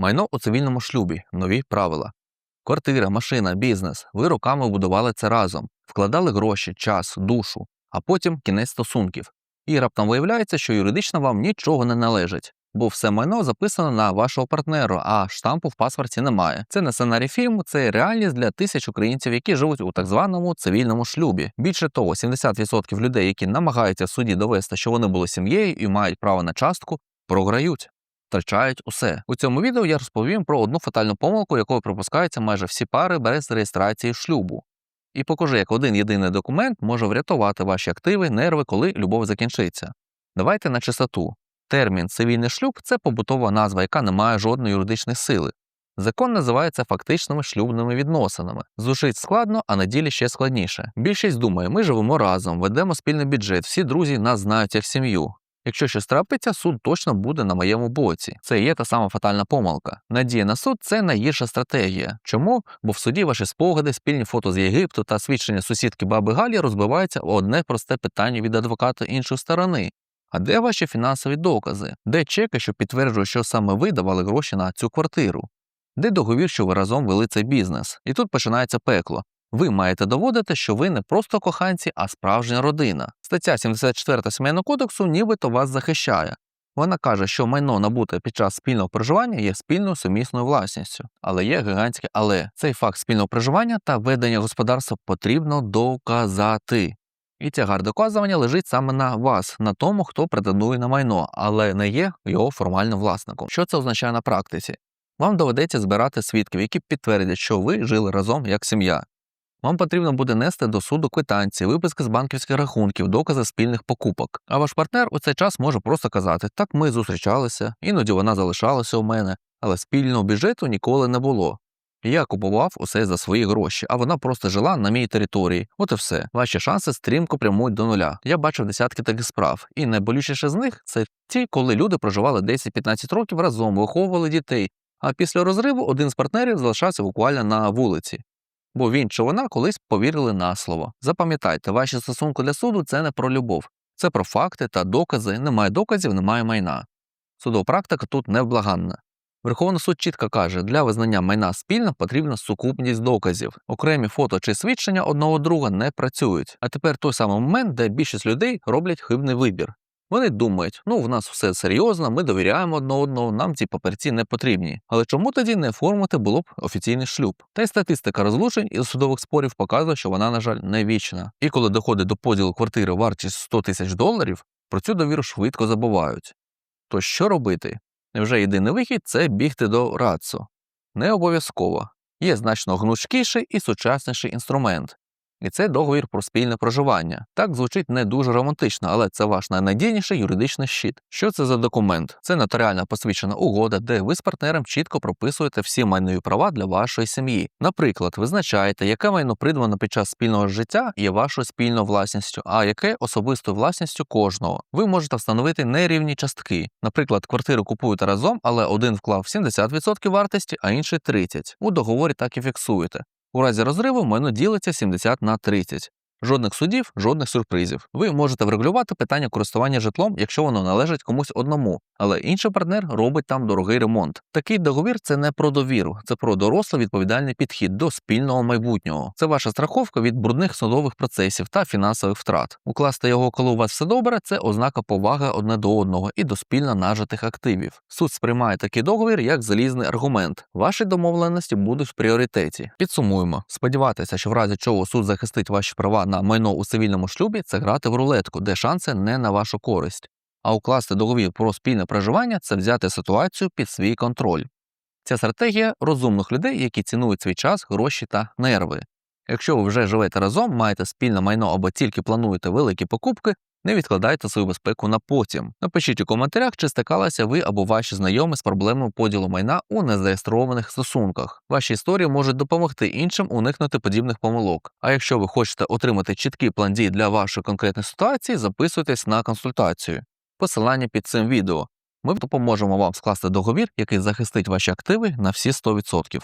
Майно у цивільному шлюбі, нові правила. Квартира, машина, бізнес. Ви роками будували це разом, вкладали гроші, час, душу, а потім кінець стосунків. І раптом виявляється, що юридично вам нічого не належить, бо все майно записано на вашого партнеру, а штампу в паспорті немає. Це не сценарій фільму, це реальність для тисяч українців, які живуть у так званому цивільному шлюбі. Більше того, 70% людей, які намагаються в суді довести, що вони були сім'єю і мають право на частку, програють. Втрачають усе. У цьому відео я розповім про одну фатальну помилку, якою пропускаються майже всі пари без реєстрації шлюбу. І покажу, як один єдиний документ може врятувати ваші активи, нерви, коли любов закінчиться. Давайте на чистоту. Термін цивільний шлюб це побутова назва, яка не має жодної юридичної сили. Закон називається фактичними шлюбними відносинами. Звучить складно, а на ділі ще складніше. Більшість думає, ми живемо разом, ведемо спільний бюджет, всі друзі нас знають як сім'ю. Якщо щось трапиться, суд точно буде на моєму боці. Це є та сама фатальна помилка. Надія на суд це найгірша стратегія. Чому? Бо в суді ваші спогади, спільні фото з Єгипту та свідчення сусідки баби Галі розбиваються в одне просте питання від адвоката іншої сторони. А де ваші фінансові докази? Де чеки, що підтверджують, що саме ви давали гроші на цю квартиру? Де договір, що ви разом вели цей бізнес? І тут починається пекло. Ви маєте доводити, що ви не просто коханці, а справжня родина. Стаття 74 Сімейного кодексу нібито вас захищає. Вона каже, що майно набуте під час спільного проживання є спільною сумісною власністю, але є гігантське але цей факт спільного проживання та ведення господарства потрібно доказати. І тягар доказування лежить саме на вас, на тому, хто претендує на майно, але не є його формальним власником. Що це означає на практиці? Вам доведеться збирати свідків, які підтвердять, що ви жили разом як сім'я. Вам потрібно буде нести до суду квитанції, виписки з банківських рахунків, докази спільних покупок. А ваш партнер у цей час може просто казати: так ми зустрічалися, іноді вона залишалася у мене, але спільного бюджету ніколи не було. Я купував усе за свої гроші, а вона просто жила на моїй території. От і все. Ваші шанси стрімко прямують до нуля. Я бачив десятки таких справ, і найболючіше з них це ті, коли люди проживали 10-15 років разом, виховували дітей. А після розриву один з партнерів залишався буквально на вулиці бо він чи вона колись повірили на слово. Запам'ятайте, ваші стосунки для суду це не про любов, це про факти та докази. Немає доказів, немає майна. Судова практика тут невблаганна. Верховний суд чітко каже, для визнання майна спільно потрібна сукупність доказів. Окремі фото чи свідчення одного друга не працюють. А тепер той самий момент, де більшість людей роблять хибний вибір. Вони думають, ну в нас все серйозно, ми довіряємо одне одному, нам ці папірці не потрібні. Але чому тоді не оформити було б офіційний шлюб? Та й статистика розлучень і судових спорів показує, що вона, на жаль, не вічна. І коли доходить до поділу квартири вартість 100 тисяч доларів, про цю довіру швидко забувають. То що робити? Невже єдиний вихід це бігти до РАЦУ? Не обов'язково. Є значно гнучкіший і сучасніший інструмент і це договір про спільне проживання. Так звучить не дуже романтично, але це ваш найнадійніший юридичний щит. Що це за документ? Це нотаріально посвідчена угода, де ви з партнером чітко прописуєте всі майнові права для вашої сім'ї. Наприклад, визначаєте, яке майно придбано під час спільного життя є вашою спільною власністю, а яке особистою власністю кожного. Ви можете встановити нерівні частки. Наприклад, квартиру купуєте разом, але один вклав 70% вартості, а інший 30%. У договорі так і фіксуєте. У разі розриву майно ділиться 70 на 30. Жодних судів, жодних сюрпризів. Ви можете врегулювати питання користування житлом, якщо воно належить комусь одному, але інший партнер робить там дорогий ремонт. Такий договір це не про довіру, це про дорослий відповідальний підхід до спільного майбутнього. Це ваша страховка від брудних судових процесів та фінансових втрат. Укласти його, коли у вас все добре, це ознака поваги одне до одного і до спільно нажитих активів. Суд сприймає такий договір як залізний аргумент. Ваші домовленості будуть в пріоритеті. Підсумуємо, сподіватися, що в разі чого суд захистить ваші права на майно у цивільному шлюбі це грати в рулетку, де шанси не на вашу користь. А укласти договір про спільне проживання це взяти ситуацію під свій контроль. Ця стратегія розумних людей, які цінують свій час, гроші та нерви. Якщо ви вже живете разом, маєте спільне майно або тільки плануєте великі покупки, не відкладайте свою безпеку на потім. Напишіть у коментарях, чи стикалися ви або ваші знайомі з проблемою поділу майна у незареєстрованих стосунках. Ваші історії можуть допомогти іншим уникнути подібних помилок. А якщо ви хочете отримати чіткий план дій для вашої конкретної ситуації, записуйтесь на консультацію. Посилання під цим відео. Ми допоможемо вам скласти договір, який захистить ваші активи на всі 100%.